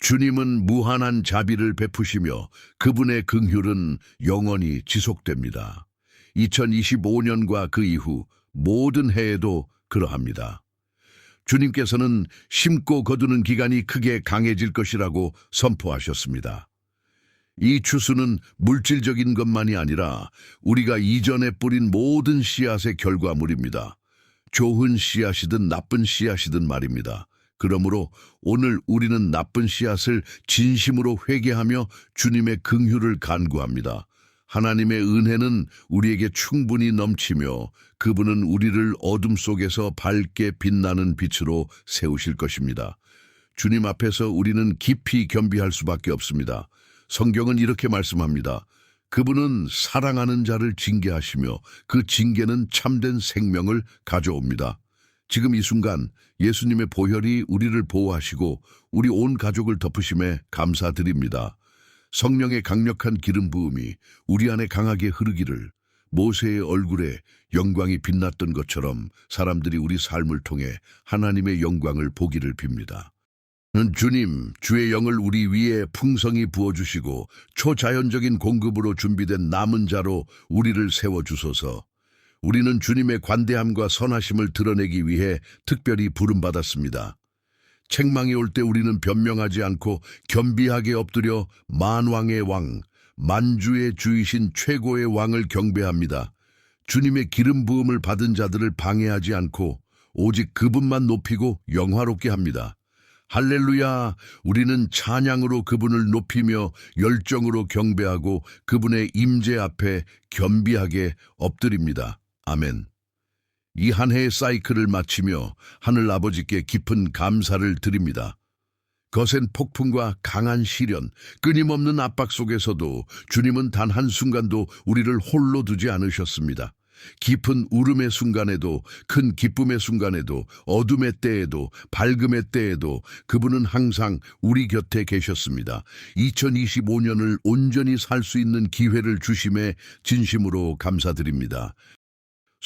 주님은 무한한 자비를 베푸시며 그분의 긍휼은 영원히 지속됩니다. 2025년과 그 이후 모든 해에도 그러합니다. 주님께서는 심고 거두는 기간이 크게 강해질 것이라고 선포하셨습니다. 이 추수는 물질적인 것만이 아니라 우리가 이전에 뿌린 모든 씨앗의 결과물입니다. 좋은 씨앗이든 나쁜 씨앗이든 말입니다. 그러므로 오늘 우리는 나쁜 씨앗을 진심으로 회개하며 주님의 긍휼을 간구합니다. 하나님의 은혜는 우리에게 충분히 넘치며 그분은 우리를 어둠 속에서 밝게 빛나는 빛으로 세우실 것입니다. 주님 앞에서 우리는 깊이 겸비할 수밖에 없습니다. 성경은 이렇게 말씀합니다. 그분은 사랑하는 자를 징계하시며 그 징계는 참된 생명을 가져옵니다. 지금 이 순간 예수님의 보혈이 우리를 보호하시고 우리 온 가족을 덮으심에 감사드립니다. 성령의 강력한 기름 부음이 우리 안에 강하게 흐르기를 모세의 얼굴에 영광이 빛났던 것처럼 사람들이 우리 삶을 통해 하나님의 영광을 보기를 빕니다. 주님, 주의 영을 우리 위에 풍성히 부어주시고 초자연적인 공급으로 준비된 남은 자로 우리를 세워주소서. 우리는 주님의 관대함과 선하심을 드러내기 위해 특별히 부름받았습니다. 책망이 올 때 우리는 변명하지 않고 겸비하게 엎드려 만왕의 왕, 만주의 주이신 최고의 왕을 경배합니다. 주님의 기름 부음을 받은 자들을 방해하지 않고 오직 그분만 높이고 영화롭게 합니다. 할렐루야! 우리는 찬양으로 그분을 높이며 열정으로 경배하고 그분의 임재 앞에 겸비하게 엎드립니다. 아멘. 이 한 해의 사이클을 마치며 하늘 아버지께 깊은 감사를 드립니다. 거센 폭풍과 강한 시련, 끊임없는 압박 속에서도 주님은 단 한순간도 우리를 홀로 두지 않으셨습니다. 깊은 울음의 순간에도 큰 기쁨의 순간에도 어둠의 때에도 밝음의 때에도 그분은 항상 우리 곁에 계셨습니다. 2025년을 온전히 살 수 있는 기회를 주심에 진심으로 감사드립니다.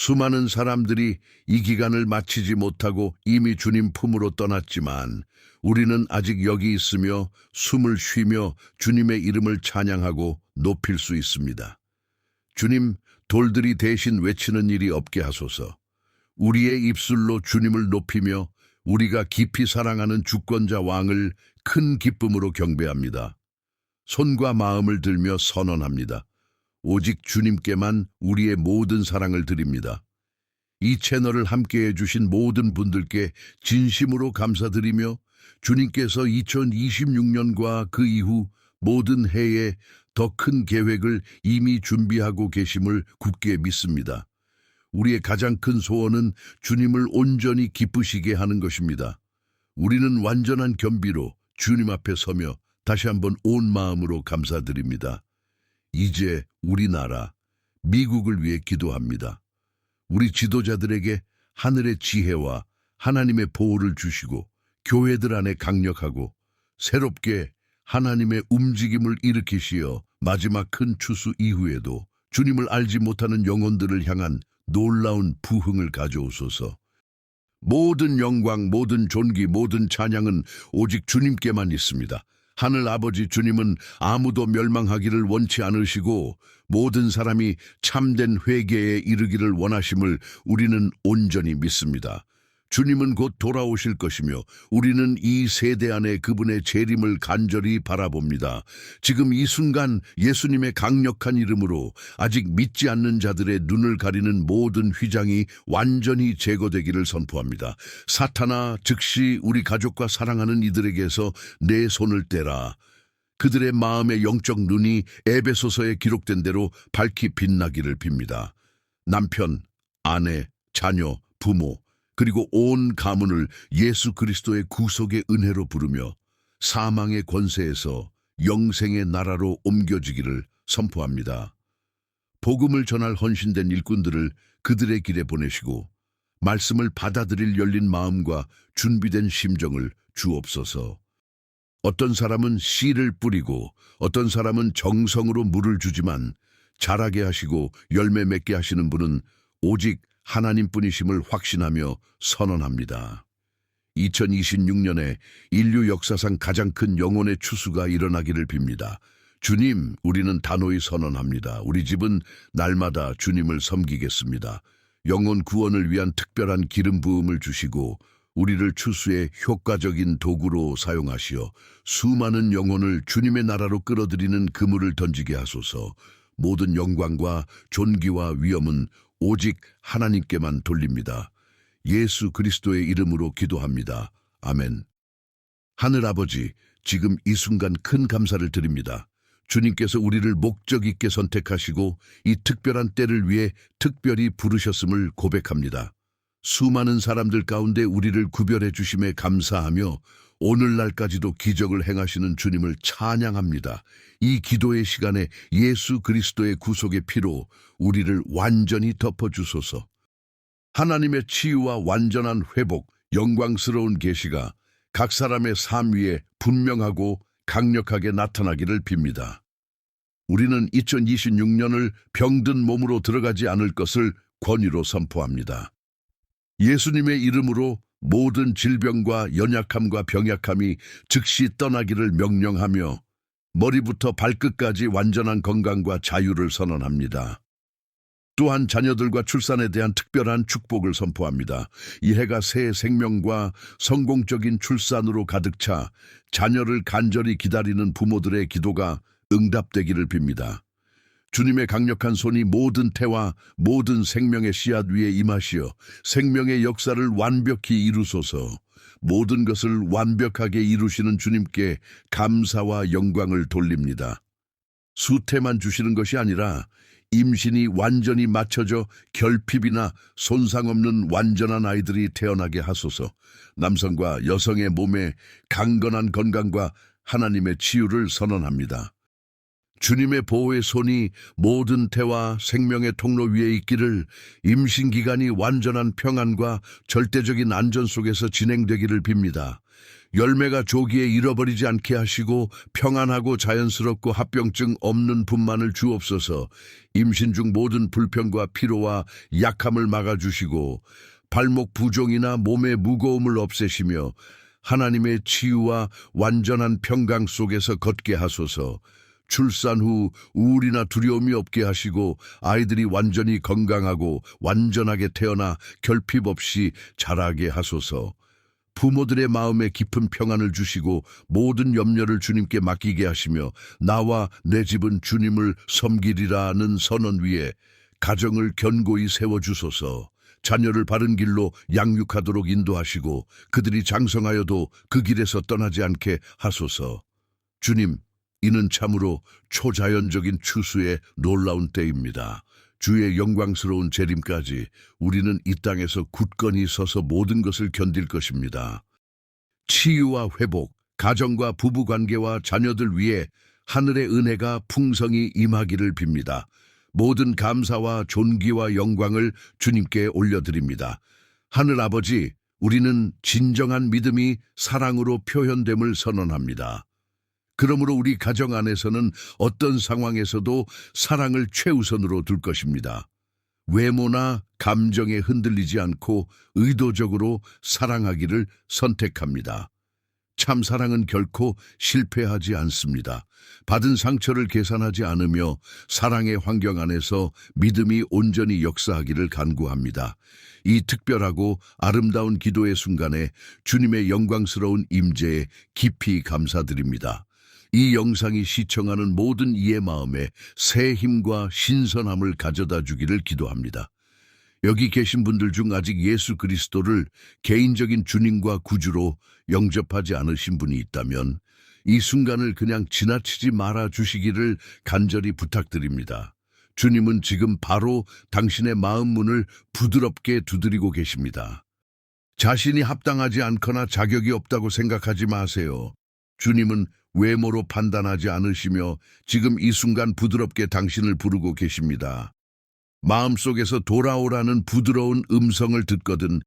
수많은 사람들이 이 기간을 마치지 못하고 이미 주님 품으로 떠났지만 우리는 아직 여기 있으며 숨을 쉬며 주님의 이름을 찬양하고 높일 수 있습니다. 주님, 돌들이 대신 외치는 일이 없게 하소서. 우리의 입술로 주님을 높이며 우리가 깊이 사랑하는 주권자 왕을 큰 기쁨으로 경배합니다. 손과 마음을 들며 선언합니다. 오직 주님께만 우리의 모든 사랑을 드립니다. 이 채널을 함께해 주신 모든 분들께 진심으로 감사드리며 주님께서 2026년과 그 이후 모든 해에 더 큰 계획을 이미 준비하고 계심을 굳게 믿습니다. 우리의 가장 큰 소원은 주님을 온전히 기쁘시게 하는 것입니다. 우리는 완전한 겸비로 주님 앞에 서며 다시 한번 온 마음으로 감사드립니다. 이제 우리나라, 미국을 위해 기도합니다. 우리 지도자들에게 하늘의 지혜와 하나님의 보호를 주시고 교회들 안에 강력하고 새롭게 하나님의 움직임을 일으키시어 마지막 큰 추수 이후에도 주님을 알지 못하는 영혼들을 향한 놀라운 부흥을 가져오소서. 모든 영광, 모든 존귀, 모든 찬양은 오직 주님께만 있습니다. 하늘 아버지 주님은 아무도 멸망하기를 원치 않으시고 모든 사람이 참된 회개에 이르기를 원하심을 우리는 온전히 믿습니다. 주님은 곧 돌아오실 것이며 우리는 이 세대 안에 그분의 재림을 간절히 바라봅니다. 지금 이 순간 예수님의 강력한 이름으로 아직 믿지 않는 자들의 눈을 가리는 모든 휘장이 완전히 제거되기를 선포합니다. 사탄아 즉시 우리 가족과 사랑하는 이들에게서 내 손을 떼라. 그들의 마음의 영적 눈이 에베소서에 기록된 대로 밝히 빛나기를 빕니다. 남편, 아내, 자녀, 부모, 그리고 온 가문을 예수 그리스도의 구속의 은혜로 부르며 사망의 권세에서 영생의 나라로 옮겨지기를 선포합니다. 복음을 전할 헌신된 일꾼들을 그들의 길에 보내시고 말씀을 받아들일 열린 마음과 준비된 심정을 주옵소서. 어떤 사람은 씨를 뿌리고 어떤 사람은 정성으로 물을 주지만 자라게 하시고 열매 맺게 하시는 분은 오직 하나님뿐이심을 확신하며 선언합니다. 2026년에 인류 역사상 가장 큰 영혼의 추수가 일어나기를 빕니다. 주님, 우리는 단호히 선언합니다. 우리 집은 날마다 주님을 섬기겠습니다. 영혼 구원을 위한 특별한 기름 부음을 주시고 우리를 추수의 효과적인 도구로 사용하시어 수많은 영혼을 주님의 나라로 끌어들이는 그물을 던지게 하소서. 모든 영광과 존귀와 위엄은 오직 하나님께만 돌립니다. 예수 그리스도의 이름으로 기도합니다. 아멘. 하늘 아버지, 지금 이 순간 큰 감사를 드립니다. 주님께서 우리를 목적 있게 선택하시고 이 특별한 때를 위해 특별히 부르셨음을 고백합니다. 수많은 사람들 가운데 우리를 구별해 주심에 감사하며 오늘날까지도 기적을 행하시는 주님을 찬양합니다. 이 기도의 시간에 예수 그리스도의 구속의 피로 우리를 완전히 덮어주소서. 하나님의 치유와 완전한 회복, 영광스러운 계시가 각 사람의 삶 위에 분명하고 강력하게 나타나기를 빕니다. 우리는 2026년을 병든 몸으로 들어가지 않을 것을 권위로 선포합니다. 예수님의 이름으로 모든 질병과 연약함과 병약함이 즉시 떠나기를 명령하며 머리부터 발끝까지 완전한 건강과 자유를 선언합니다. 또한 자녀들과 출산에 대한 특별한 축복을 선포합니다. 이 해가 새 생명과 성공적인 출산으로 가득 차 자녀를 간절히 기다리는 부모들의 기도가 응답되기를 빕니다. 주님의 강력한 손이 모든 태와 모든 생명의 씨앗 위에 임하시어 생명의 역사를 완벽히 이루소서 모든 것을 완벽하게 이루시는 주님께 감사와 영광을 돌립니다. 수태만 주시는 것이 아니라 임신이 완전히 맞춰져 결핍이나 손상 없는 완전한 아이들이 태어나게 하소서 남성과 여성의 몸에 강건한 건강과 하나님의 치유를 선언합니다. 주님의 보호의 손이 모든 태와 생명의 통로 위에 있기를 임신 기간이 완전한 평안과 절대적인 안전 속에서 진행되기를 빕니다. 열매가 조기에 잃어버리지 않게 하시고 평안하고 자연스럽고 합병증 없는 분만을 주옵소서 임신 중 모든 불평과 피로와 약함을 막아주시고 발목 부종이나 몸의 무거움을 없애시며 하나님의 치유와 완전한 평강 속에서 걷게 하소서 출산 후 우울이나 두려움이 없게 하시고 아이들이 완전히 건강하고 완전하게 태어나 결핍 없이 자라게 하소서. 부모들의 마음에 깊은 평안을 주시고 모든 염려를 주님께 맡기게 하시며 나와 내 집은 주님을 섬기리라는 선언 위에 가정을 견고히 세워주소서. 자녀를 바른 길로 양육하도록 인도하시고 그들이 장성하여도 그 길에서 떠나지 않게 하소서. 주님, 이는 참으로 초자연적인 추수의 놀라운 때입니다. 주의 영광스러운 재림까지 우리는 이 땅에서 굳건히 서서 모든 것을 견딜 것입니다. 치유와 회복, 가정과 부부관계와 자녀들 위해 하늘의 은혜가 풍성히 임하기를 빕니다. 모든 감사와 존귀와 영광을 주님께 올려드립니다. 하늘 아버지, 우리는 진정한 믿음이 사랑으로 표현됨을 선언합니다. 그러므로 우리 가정 안에서는 어떤 상황에서도 사랑을 최우선으로 둘 것입니다. 외모나 감정에 흔들리지 않고 의도적으로 사랑하기를 선택합니다. 참 사랑은 결코 실패하지 않습니다. 받은 상처를 계산하지 않으며 사랑의 환경 안에서 믿음이 온전히 역사하기를 간구합니다. 이 특별하고 아름다운 기도의 순간에 주님의 영광스러운 임재에 깊이 감사드립니다. 이 영상이 시청하는 모든 이의 마음에 새 힘과 신선함을 가져다 주기를 기도합니다. 여기 계신 분들 중 아직 예수 그리스도를 개인적인 주님과 구주로 영접하지 않으신 분이 있다면 이 순간을 그냥 지나치지 말아 주시기를 간절히 부탁드립니다. 주님은 지금 바로 당신의 마음 문을 부드럽게 두드리고 계십니다. 자신이 합당하지 않거나 자격이 없다고 생각하지 마세요. 주님은 외모로 판단하지 않으시며 지금 이 순간 부드럽게 당신을 부르고 계십니다. 마음속에서 돌아오라는 부드러운 음성을 듣거든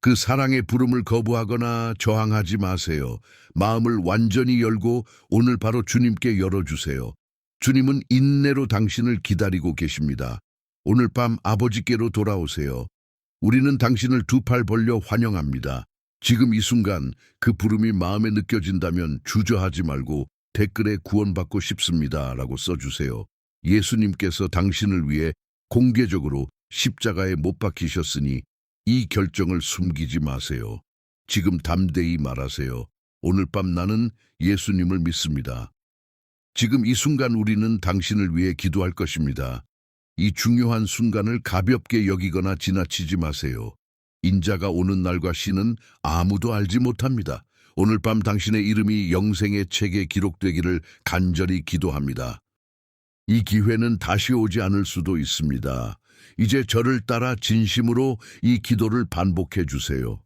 그 사랑의 부름을 거부하거나 저항하지 마세요. 마음을 완전히 열고 오늘 바로 주님께 열어주세요. 주님은 인내로 당신을 기다리고 계십니다. 오늘 밤 아버지께로 돌아오세요. 우리는 당신을 두 팔 벌려 환영합니다. 지금 이 순간 그 부름이 마음에 느껴진다면 주저하지 말고 댓글에 구원받고 싶습니다. 라고 써주세요. 예수님께서 당신을 위해 공개적으로 십자가에 못 박히셨으니 이 결정을 숨기지 마세요. 지금 담대히 말하세요. 오늘 밤 나는 예수님을 믿습니다. 지금 이 순간 우리는 당신을 위해 기도할 것입니다. 이 중요한 순간을 가볍게 여기거나 지나치지 마세요. 인자가 오는 날과 시는 아무도 알지 못합니다. 오늘 밤 당신의 이름이 영생의 책에 기록되기를 간절히 기도합니다. 이 기회는 다시 오지 않을 수도 있습니다. 이제 저를 따라 진심으로 이 기도를 반복해 주세요.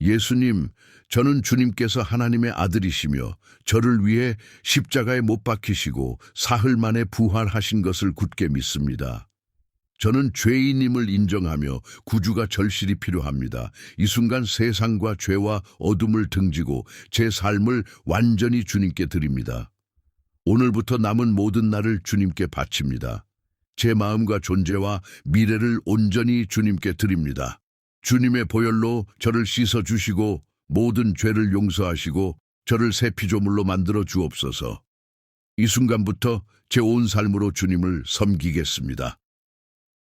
예수님, 저는 주님께서 하나님의 아들이시며 저를 위해 십자가에 못 박히시고 사흘 만에 부활하신 것을 굳게 믿습니다. 저는 죄인임을 인정하며 구주가 절실히 필요합니다. 이 순간 세상과 죄와 어둠을 등지고 제 삶을 완전히 주님께 드립니다. 오늘부터 남은 모든 날을 주님께 바칩니다. 제 마음과 존재와 미래를 온전히 주님께 드립니다. 주님의 보혈로 저를 씻어 주시고 모든 죄를 용서하시고 저를 새 피조물로 만들어 주옵소서. 이 순간부터 제 온 삶으로 주님을 섬기겠습니다.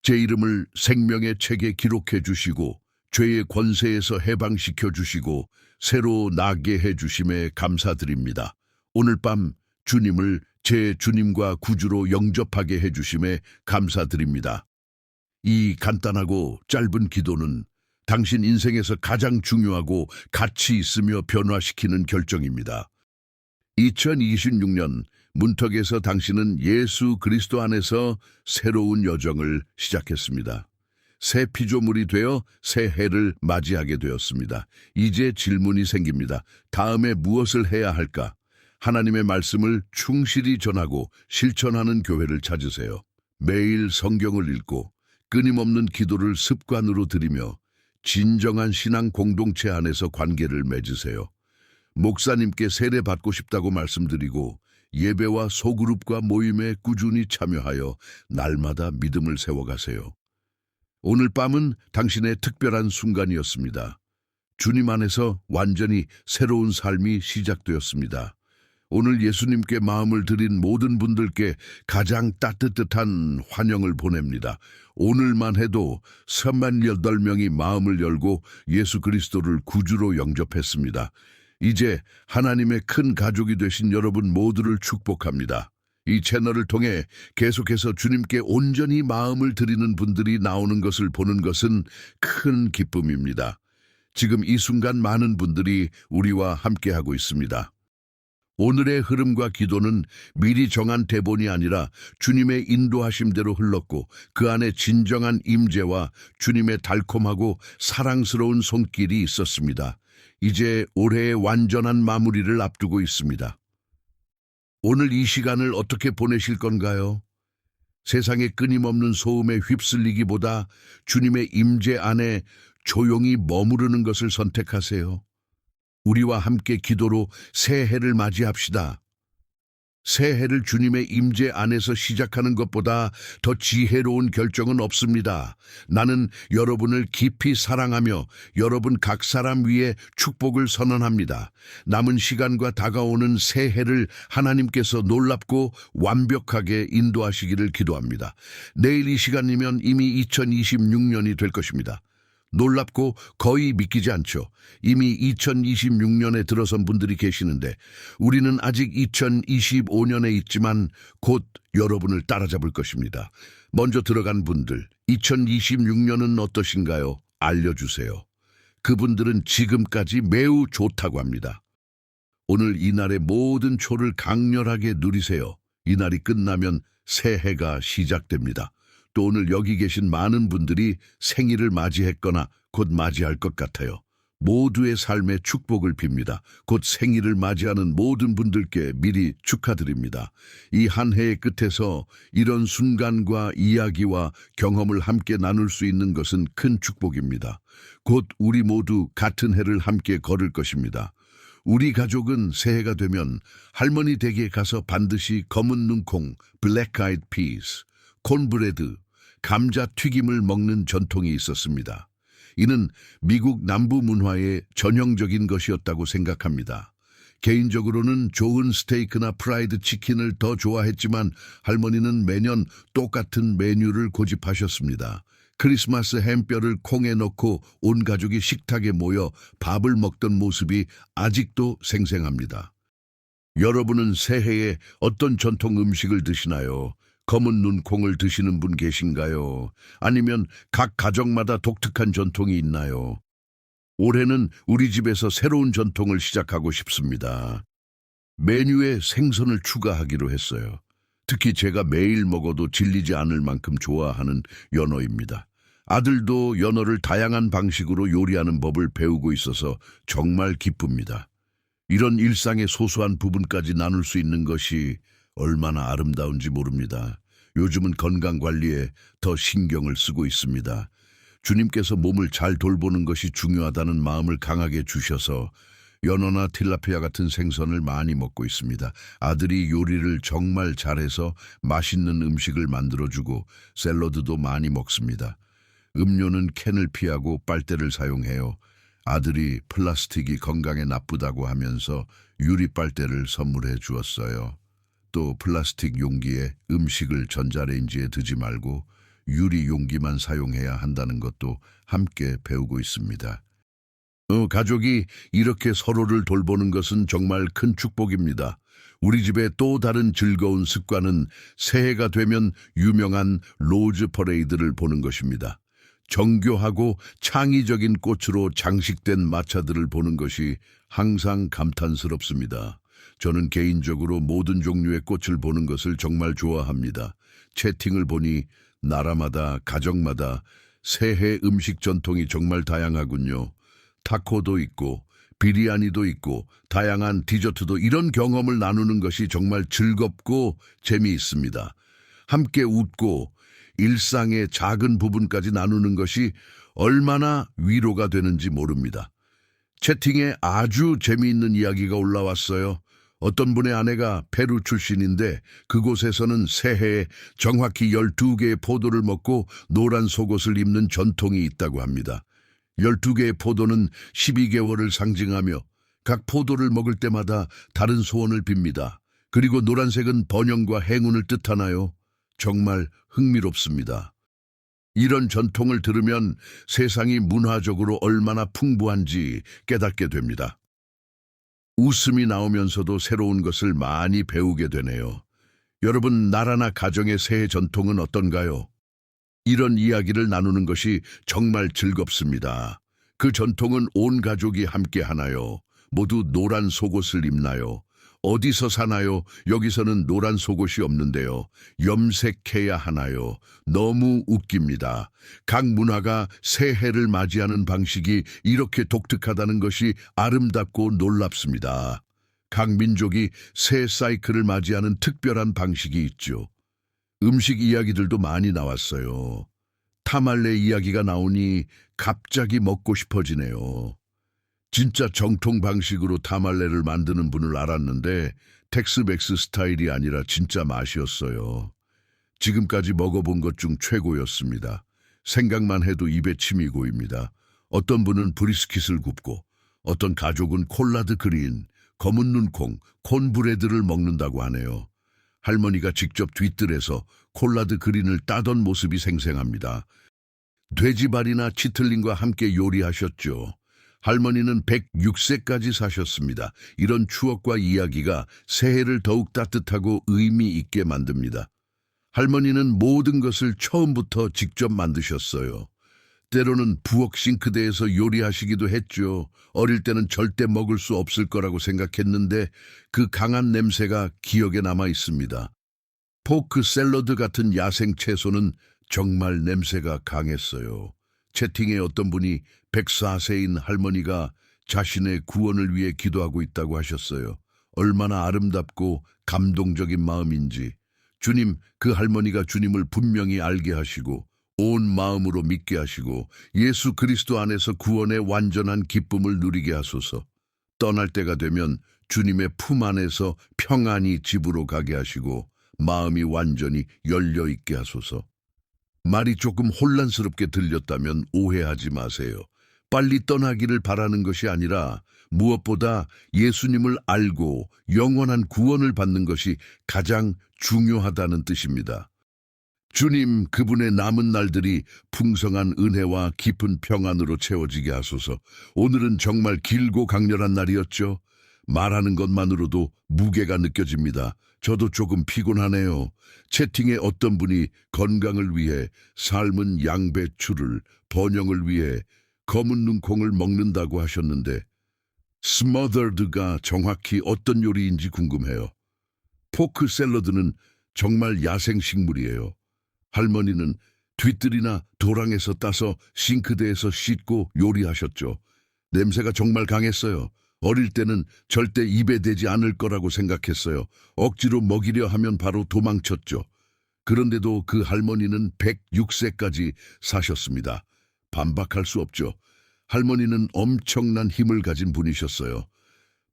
제 이름을 생명의 책에 기록해 주시고 죄의 권세에서 해방시켜 주시고 새로 나게 해 주심에 감사드립니다. 오늘 밤 주님을 제 주님과 구주로 영접하게 해 주심에 감사드립니다. 이 간단하고 짧은 기도는 당신 인생에서 가장 중요하고 가치 있으며 변화시키는 결정입니다. 2026년 문턱에서 당신은 예수 그리스도 안에서 새로운 여정을 시작했습니다. 새 피조물이 되어 새 해를 맞이하게 되었습니다. 이제 질문이 생깁니다. 다음에 무엇을 해야 할까? 하나님의 말씀을 충실히 전하고 실천하는 교회를 찾으세요. 매일 성경을 읽고 끊임없는 기도를 습관으로 들이며 진정한 신앙 공동체 안에서 관계를 맺으세요. 목사님께 세례 받고 싶다고 말씀드리고 예배와 소그룹과 모임에 꾸준히 참여하여 날마다 믿음을 세워가세요. 오늘 밤은 당신의 특별한 순간이었습니다. 주님 안에서 완전히 새로운 삶이 시작되었습니다. 오늘 예수님께 마음을 드린 모든 분들께 가장 따뜻한 환영을 보냅니다. 오늘만 해도 38명이 마음을 열고 예수 그리스도를 구주로 영접했습니다. 이제 하나님의 큰 가족이 되신 여러분 모두를 축복합니다. 이 채널을 통해 계속해서 주님께 온전히 마음을 드리는 분들이 나오는 것을 보는 것은 큰 기쁨입니다. 지금 이 순간 많은 분들이 우리와 함께하고 있습니다. 오늘의 흐름과 기도는 미리 정한 대본이 아니라 주님의 인도하심대로 흘렀고 그 안에 진정한 임재와 주님의 달콤하고 사랑스러운 손길이 있었습니다. 이제 올해의 완전한 마무리를 앞두고 있습니다. 오늘 이 시간을 어떻게 보내실 건가요? 세상의 끊임없는 소음에 휩쓸리기보다 주님의 임재 안에 조용히 머무르는 것을 선택하세요. 우리와 함께 기도로 새해를 맞이합시다. 새해를 주님의 임재 안에서 시작하는 것보다 더 지혜로운 결정은 없습니다. 나는 여러분을 깊이 사랑하며 여러분 각 사람 위에 축복을 선언합니다. 남은 시간과 다가오는 새해를 하나님께서 놀랍고 완벽하게 인도하시기를 기도합니다. 내일 이 시간이면 이미 2026년이 될 것입니다. 놀랍고 거의 믿기지 않죠. 이미 2026년에 들어선 분들이 계시는데 우리는 아직 2025년에 있지만 곧 여러분을 따라잡을 것입니다. 먼저 들어간 분들, 2026년은 어떠신가요? 알려주세요. 그분들은 지금까지 매우 좋다고 합니다. 오늘 이날의 모든 초를 강렬하게 누리세요. 이날이 끝나면 새해가 시작됩니다. 또 오늘 여기 계신 많은 분들이 생일을 맞이했거나 곧 맞이할 것 같아요. 모두의 삶에 축복을 빕니다. 곧 생일을 맞이하는 모든 분들께 미리 축하드립니다. 이 한 해의 끝에서 이런 순간과 이야기와 경험을 함께 나눌 수 있는 것은 큰 축복입니다. 곧 우리 모두 같은 해를 함께 걸을 것입니다. 우리 가족은 새해가 되면 할머니 댁에 가서 반드시 검은 눈콩, 블랙 아이드 피스, 콘브레드, 감자 튀김을 먹는 전통이 있었습니다. 이는 미국 남부 문화의 전형적인 것이었다고 생각합니다. 개인적으로는 좋은 스테이크나 프라이드 치킨을 더 좋아했지만 할머니는 매년 똑같은 메뉴를 고집하셨습니다. 크리스마스 햄뼈를 콩에 넣고 온 가족이 식탁에 모여 밥을 먹던 모습이 아직도 생생합니다. 여러분은 새해에 어떤 전통 음식을 드시나요? 검은 눈콩을 드시는 분 계신가요? 아니면 각 가정마다 독특한 전통이 있나요? 올해는 우리 집에서 새로운 전통을 시작하고 싶습니다. 메뉴에 생선을 추가하기로 했어요. 특히 제가 매일 먹어도 질리지 않을 만큼 좋아하는 연어입니다. 아들도 연어를 다양한 방식으로 요리하는 법을 배우고 있어서 정말 기쁩니다. 이런 일상의 소소한 부분까지 나눌 수 있는 것이 얼마나 아름다운지 모릅니다. 요즘은 건강 관리에 더 신경을 쓰고 있습니다. 주님께서 몸을 잘 돌보는 것이 중요하다는 마음을 강하게 주셔서 연어나 틸라피아 같은 생선을 많이 먹고 있습니다. 아들이 요리를 정말 잘해서 맛있는 음식을 만들어주고 샐러드도 많이 먹습니다. 음료는 캔을 피하고 빨대를 사용해요. 아들이 플라스틱이 건강에 나쁘다고 하면서 유리 빨대를 선물해 주었어요. 또 플라스틱 용기에 음식을 전자레인지에 두지 말고 유리 용기만 사용해야 한다는 것도 함께 배우고 있습니다. 어, 가족이 이렇게 서로를 돌보는 것은 정말 큰 축복입니다. 우리 집의 또 다른 즐거운 습관은 새해가 되면 유명한 로즈 퍼레이드를 보는 것입니다. 정교하고 창의적인 꽃으로 장식된 마차들을 보는 것이 항상 감탄스럽습니다. 저는 개인적으로 모든 종류의 꽃을 보는 것을 정말 좋아합니다. 채팅을 보니 나라마다 가정마다 새해 음식 전통이 정말 다양하군요. 타코도 있고 비리아니도 있고 다양한 디저트도 이런 경험을 나누는 것이 정말 즐겁고 재미있습니다. 함께 웃고 일상의 작은 부분까지 나누는 것이 얼마나 위로가 되는지 모릅니다. 채팅에 아주 재미있는 이야기가 올라왔어요. 어떤 분의 아내가 페루 출신인데 그곳에서는 새해에 정확히 12개의 포도를 먹고 노란 속옷을 입는 전통이 있다고 합니다. 12개의 포도는 12개월을 상징하며 각 포도를 먹을 때마다 다른 소원을 빕니다. 그리고 노란색은 번영과 행운을 뜻하나요? 정말 흥미롭습니다. 이런 전통을 들으면 세상이 문화적으로 얼마나 풍부한지 깨닫게 됩니다. 웃음이 나오면서도 새로운 것을 많이 배우게 되네요. 여러분, 나라나 가정의 새해 전통은 어떤가요? 이런 이야기를 나누는 것이 정말 즐겁습니다. 그 전통은 온 가족이 함께 하나요? 모두 노란 속옷을 입나요? 어디서 사나요? 여기서는 노란 속옷이 없는데요. 염색해야 하나요? 너무 웃깁니다. 각 문화가 새해를 맞이하는 방식이 이렇게 독특하다는 것이 아름답고 놀랍습니다. 각 민족이 새 사이클을 맞이하는 특별한 방식이 있죠. 음식 이야기들도 많이 나왔어요. 타말레 이야기가 나오니 갑자기 먹고 싶어지네요. 진짜 정통 방식으로 타말레를 만드는 분을 알았는데 텍스맥스 스타일이 아니라 진짜 맛이었어요. 지금까지 먹어본 것 중 최고였습니다. 생각만 해도 입에 침이 고입니다. 어떤 분은 브리스킷을 굽고 어떤 가족은 콜라드 그린, 검은 눈콩, 콘브레드를 먹는다고 하네요. 할머니가 직접 뒤뜰에서 콜라드 그린을 따던 모습이 생생합니다. 돼지발이나 치틀링과 함께 요리하셨죠. 할머니는 106세까지 사셨습니다. 이런 추억과 이야기가 새해를 더욱 따뜻하고 의미 있게 만듭니다. 할머니는 모든 것을 처음부터 직접 만드셨어요. 때로는 부엌 싱크대에서 요리하시기도 했죠. 어릴 때는 절대 먹을 수 없을 거라고 생각했는데 그 강한 냄새가 기억에 남아 있습니다. 포크 샐러드 같은 야생 채소는 정말 냄새가 강했어요. 채팅에 어떤 분이 104세인 할머니가 자신의 구원을 위해 기도하고 있다고 하셨어요. 얼마나 아름답고 감동적인 마음인지 주님 그 할머니가 주님을 분명히 알게 하시고 온 마음으로 믿게 하시고 예수 그리스도 안에서 구원의 완전한 기쁨을 누리게 하소서. 떠날 때가 되면 주님의 품 안에서 평안히 집으로 가게 하시고 마음이 완전히 열려 있게 하소서. 말이 조금 혼란스럽게 들렸다면 오해하지 마세요. 빨리 떠나기를 바라는 것이 아니라 무엇보다 예수님을 알고 영원한 구원을 받는 것이 가장 중요하다는 뜻입니다. 주님, 그분의 남은 날들이 풍성한 은혜와 깊은 평안으로 채워지게 하소서. 오늘은 정말 길고 강렬한 날이었죠. 말하는 것만으로도 무게가 느껴집니다. 저도 조금 피곤하네요. 채팅에 어떤 분이 건강을 위해 삶은 양배추를, 번영을 위해 검은 눈콩을 먹는다고 하셨는데 스머더드가 정확히 어떤 요리인지 궁금해요. 포크 샐러드는 정말 야생 식물이에요. 할머니는 뒤뜰이나 도랑에서 따서 싱크대에서 씻고 요리하셨죠. 냄새가 정말 강했어요. 어릴 때는 절대 입에 대지 않을 거라고 생각했어요. 억지로 먹이려 하면 바로 도망쳤죠. 그런데도 그 할머니는 106세까지 사셨습니다. 반박할 수 없죠. 할머니는 엄청난 힘을 가진 분이셨어요.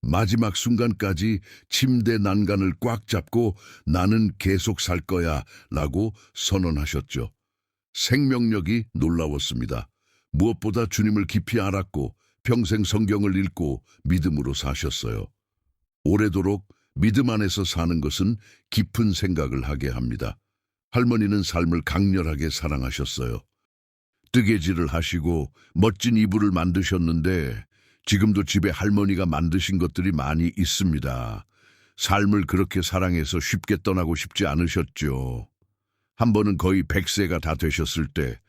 마지막 순간까지 침대 난간을 꽉 잡고 나는 계속 살 거야 라고 선언하셨죠. 생명력이 놀라웠습니다. 무엇보다 주님을 깊이 알았고 평생 성경을 읽고 믿음으로 사셨어요. 오래도록 믿음 안에서 사는 것은 깊은 생각을 하게 합니다. 할머니는 삶을 강렬하게 사랑하셨어요. 뜨개질을 하시고 멋진 이불을 만드셨는데 지금도 집에 할머니가 만드신 것들이 많이 있습니다. 삶을 그렇게 사랑해서 쉽게 떠나고 싶지 않으셨죠. 한 번은 거의 100세가 다 되셨을 때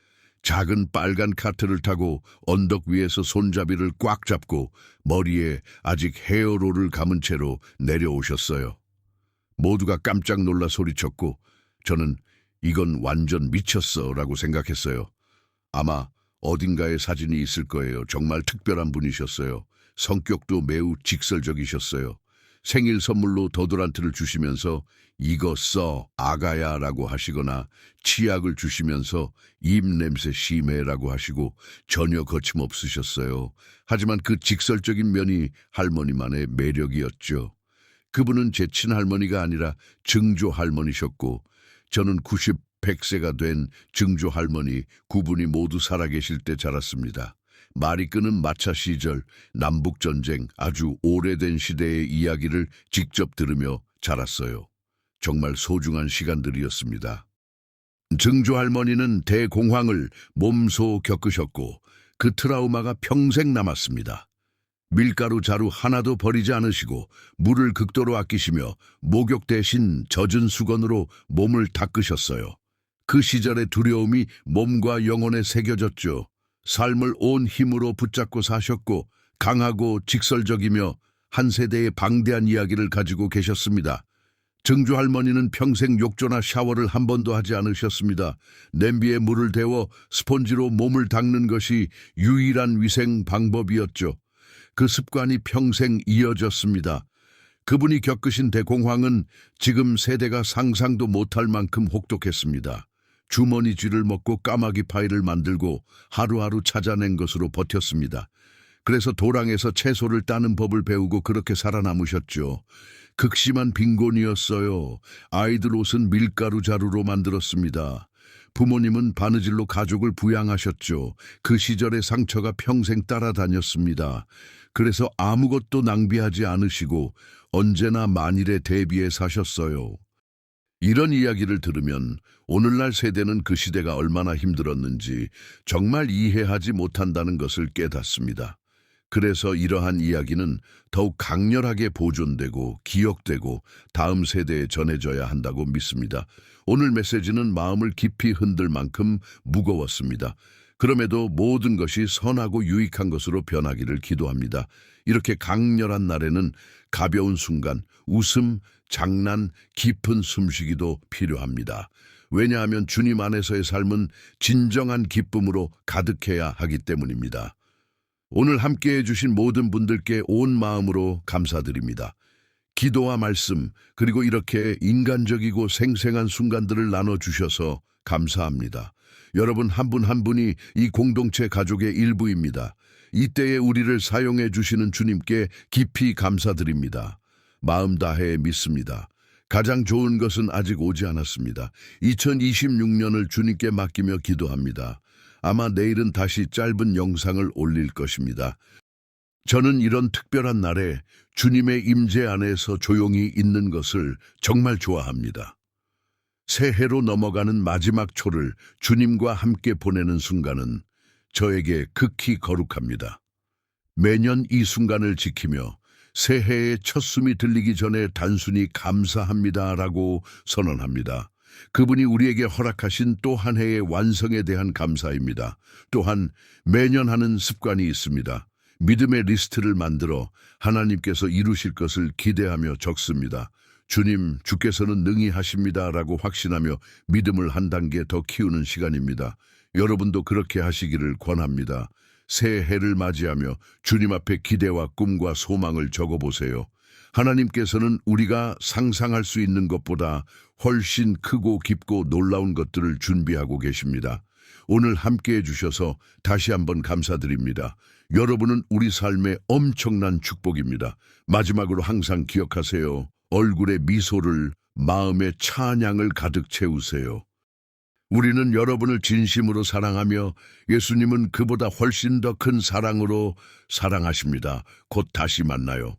작은 빨간 카트를 타고 언덕 위에서 손잡이를 꽉 잡고 머리에 아직 헤어롤을 감은 채로 내려오셨어요. 모두가 깜짝 놀라 소리쳤고 저는 이건 완전 미쳤어 라고 생각했어요. 아마 어딘가에 사진이 있을 거예요. 정말 특별한 분이셨어요. 성격도 매우 직설적이셨어요. 생일 선물로 도드란트를 주시면서 이거 써 아가야 라고 하시거나 치약을 주시면서 입 냄새 심해 라고 하시고 전혀 거침없으셨어요. 하지만 그 직설적인 면이 할머니만의 매력이었죠. 그분은 제 친할머니가 아니라 증조 할머니셨고 저는 90, 100세가 된 증조 할머니 구 분이 모두 살아계실 때 자랐습니다. 말이 끄는 마차 시절, 남북전쟁, 아주 오래된 시대의 이야기를 직접 들으며 자랐어요. 정말 소중한 시간들이었습니다. 증조 할머니는 대공황을 몸소 겪으셨고 그 트라우마가 평생 남았습니다. 밀가루 자루 하나도 버리지 않으시고 물을 극도로 아끼시며 목욕 대신 젖은 수건으로 몸을 닦으셨어요. 그 시절의 두려움이 몸과 영혼에 새겨졌죠. 삶을 온 힘으로 붙잡고 사셨고 강하고 직설적이며 한 세대의 방대한 이야기를 가지고 계셨습니다. 증조 할머니는 평생 욕조나 샤워를 한 번도 하지 않으셨습니다. 냄비에 물을 데워 스펀지로 몸을 닦는 것이 유일한 위생 방법이었죠. 그 습관이 평생 이어졌습니다. 그분이 겪으신 대공황은 지금 세대가 상상도 못할 만큼 혹독했습니다. 주머니 쥐를 먹고 까마귀 파이를 만들고 하루하루 찾아낸 것으로 버텼습니다. 그래서 도랑에서 채소를 따는 법을 배우고 그렇게 살아남으셨죠. 극심한 빈곤이었어요. 아이들 옷은 밀가루 자루로 만들었습니다. 부모님은 바느질로 가족을 부양하셨죠. 그 시절의 상처가 평생 따라다녔습니다. 그래서 아무것도 낭비하지 않으시고 언제나 만일에 대비해 사셨어요. 이런 이야기를 들으면 오늘날 세대는 그 시대가 얼마나 힘들었는지 정말 이해하지 못한다는 것을 깨닫습니다. 그래서 이러한 이야기는 더욱 강렬하게 보존되고 기억되고 다음 세대에 전해져야 한다고 믿습니다. 오늘 메시지는 마음을 깊이 흔들 만큼 무거웠습니다. 그럼에도 모든 것이 선하고 유익한 것으로 변하기를 기도합니다. 이렇게 강렬한 날에는 가벼운 순간, 웃음, 장난, 깊은 숨쉬기도 필요합니다. 왜냐하면 주님 안에서의 삶은 진정한 기쁨으로 가득해야 하기 때문입니다. 오늘 함께 해 주신 모든 분들께 온 마음으로 감사드립니다. 기도와 말씀, 그리고 이렇게 인간적이고 생생한 순간들을 나눠주셔서 감사합니다. 여러분 한 분한 분이 이 공동체 가족의 일부입니다. 이때에 우리를 사용해 주시는 주님께 깊이 감사드립니다. 마음 다해 믿습니다. 가장 좋은 것은 아직 오지 않았습니다. 2026년을 주님께 맡기며 기도합니다. 아마 내일은 다시 짧은 영상을 올릴 것입니다. 저는 이런 특별한 날에 주님의 임재 안에서 조용히 있는 것을 정말 좋아합니다. 새해로 넘어가는 마지막 초를 주님과 함께 보내는 순간은 저에게 극히 거룩합니다. 매년 이 순간을 지키며 새해의 첫 숨이 들리기 전에 단순히 감사합니다라고 선언합니다. 그분이 우리에게 허락하신 또 한 해의 완성에 대한 감사입니다. 또한 매년 하는 습관이 있습니다. 믿음의 리스트를 만들어 하나님께서 이루실 것을 기대하며 적습니다. 주님, 주께서는 능히 하십니다라고 확신하며 믿음을 한 단계 더 키우는 시간입니다. 여러분도 그렇게 하시기를 권합니다. 새해를 맞이하며 주님 앞에 기대와 꿈과 소망을 적어보세요. 하나님께서는 우리가 상상할 수 있는 것보다 훨씬 크고 깊고 놀라운 것들을 준비하고 계십니다. 오늘 함께 해 주셔서 다시 한번 감사드립니다. 여러분은 우리 삶의 엄청난 축복입니다. 마지막으로 항상 기억하세요. 얼굴에 미소를, 마음에 찬양을 가득 채우세요. 우리는 여러분을 진심으로 사랑하며 예수님은 그보다 훨씬 더 큰 사랑으로 사랑하십니다. 곧 다시 만나요.